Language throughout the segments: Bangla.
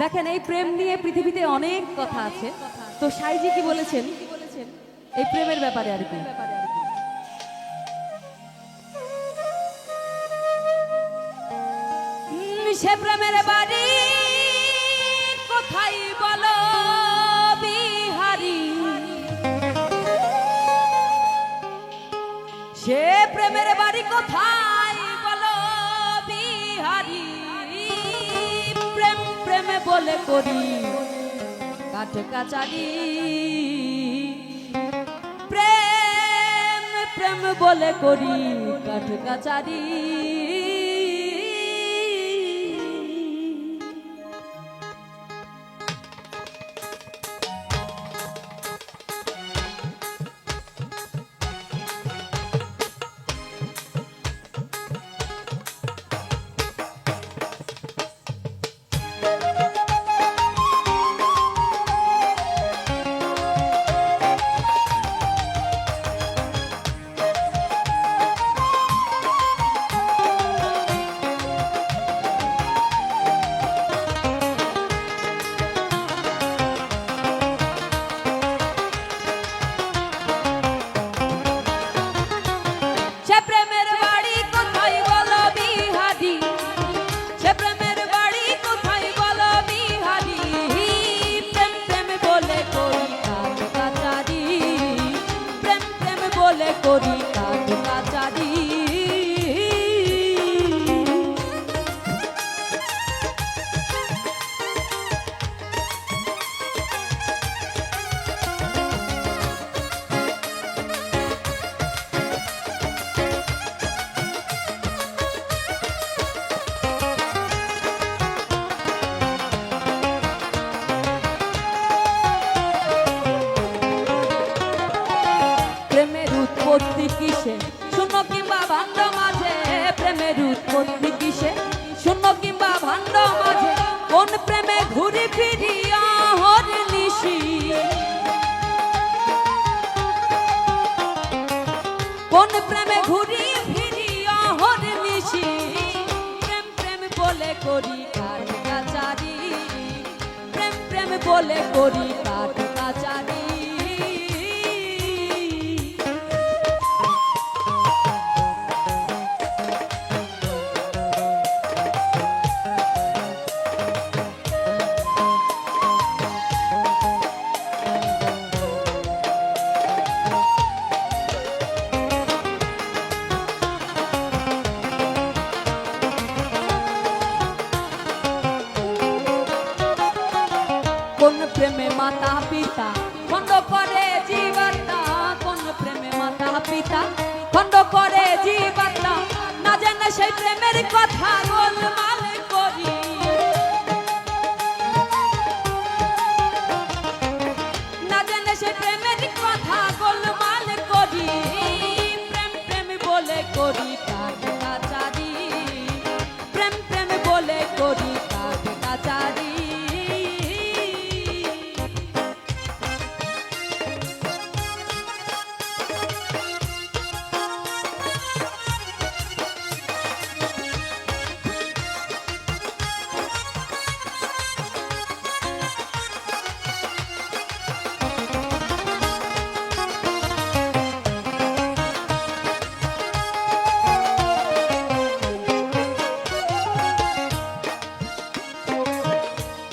দেখেন, এই প্রেম নিয়ে পৃথিবীতে অনেক কথা আছে। তো সাইজি কি বলেছেন? এই প্রেমের ব্যাপারে আর কি? সে প্রেমের বাড়ি কোথায় বলো, বিহারি? সে প্রেমের বাড়ি কোথায়? বলে করি কাঠ কাচারি। প্রেম প্রেম বলে করি কাঠ কাচারি। প্রেমে ঘুরি ফিরিয়া হর নিশি কোন প্রেমে ঘুরি ফিরিয়া হর নিশি প্রেম প্রেম বলে করি কাঠ কাচারি। প্রেম প্রেম বলে করি কাঠ মাতা পিতা খণ্ড করে জীবাত্মা, কোন প্রেমে মাতা পিতা খণ্ড করে জীবাত্মা, না জানে সেই প্রেমের কথা গোলমাল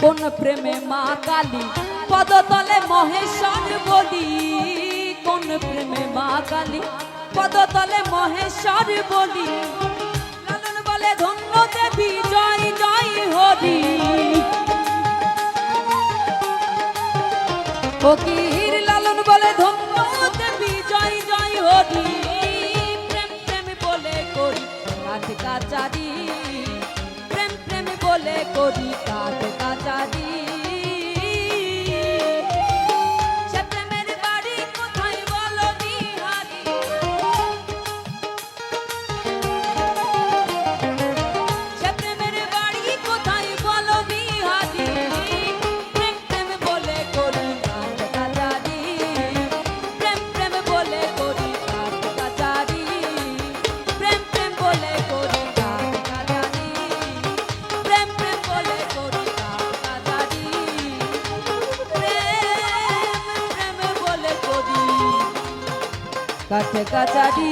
কোন প্রেমে মা কালী? পদতলে মহেশ্বর বলি, কোন প্রেমে মা কালী? পদতলে মহেশ্বর বলি, লালন বলে ধন্য দেবী, জয় জয় হরি। ফকির লালন বলে ধন্য দেবী, জয় জয় হরি। প্রেম প্রেম বলে করি কাঠ কাচারি। প্রেম প্রেম বলে করি কাঠ কাঠ কাচারি